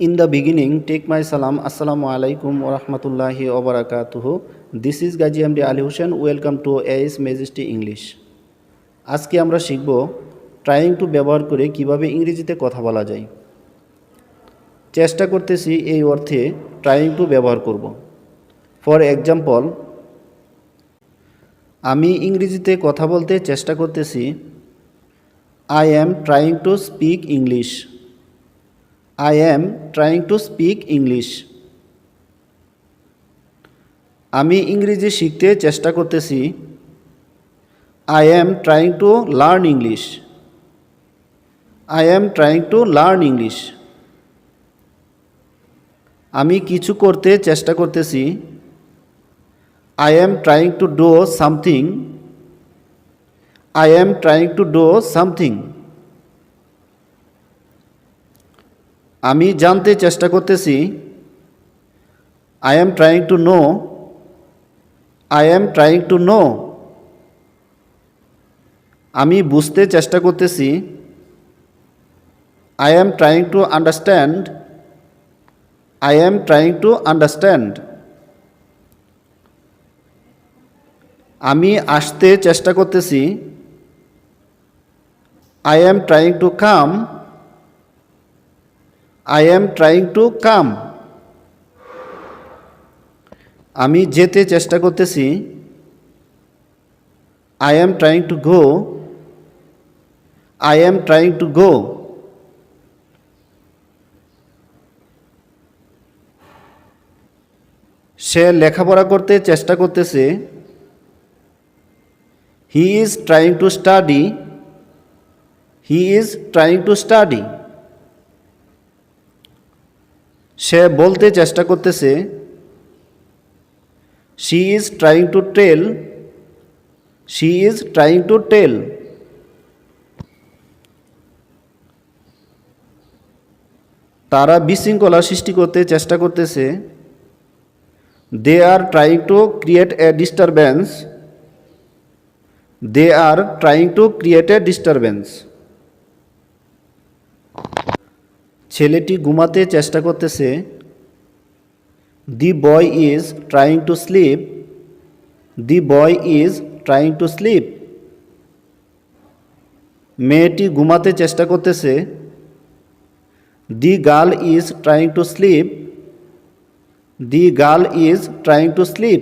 In the beginning take my সালাম আসসালামু আলাইকুম ও রহমতুল্লাহি ওবরাকাতুহ this is Gazi M D Ali Hossain welcome to S mastery English আজকে আমরা শিখব ট্রাইং টু ব্যবহার করে কীভাবে ইংরেজিতে কথা বলা যায়। চেষ্টা করতেছি এই অর্থে ট্রাইং টু ব্যবহার করব। ফর এক্সাম্পল আমি ইংরেজিতে কথা বলতে চেষ্টা করতেছি I am trying to speak English I am trying to speak English আমি ইংরেজি শিখতে চেষ্টা করতেছি। I am trying to learn English I am trying to learn English আমি কিছু করতে চেষ্টা করতেছি। I am trying to do something I am trying to do something আমি জানতে চেষ্টা করতেছি I am trying to know I am trying to know আমি বুঝতে চেষ্টা করতেছি I am trying to understand I am trying to understand আমি আসতে চেষ্টা করতেছি I am trying to come I am trying to come আমি যেতে চেষ্টা করতেছি। I am trying to go I am trying to go সে লেখাপড়া করতে চেষ্টা করতেছে। He is trying to study he is trying to study সে বলতে চেষ্টা করতেছে she is trying to tell she is trying to tell তারা বিশৃঙ্খলা সৃষ্টি করতে চেষ্টা করতেছে they are trying to create a disturbance they are trying to create a disturbance ছেলেটি ঘুমাতে চেষ্টা করতেছে। The boy is trying to sleep the boy is trying to sleep মেয়েটি ঘুমাতে চেষ্টা করতেছে। The girl is trying to sleep the girl is trying to sleep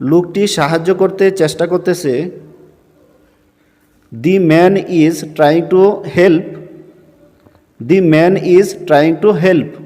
লোকটি সাহায্য করতে চেষ্টা করতেছে। the man is trying to help. The man is trying to help.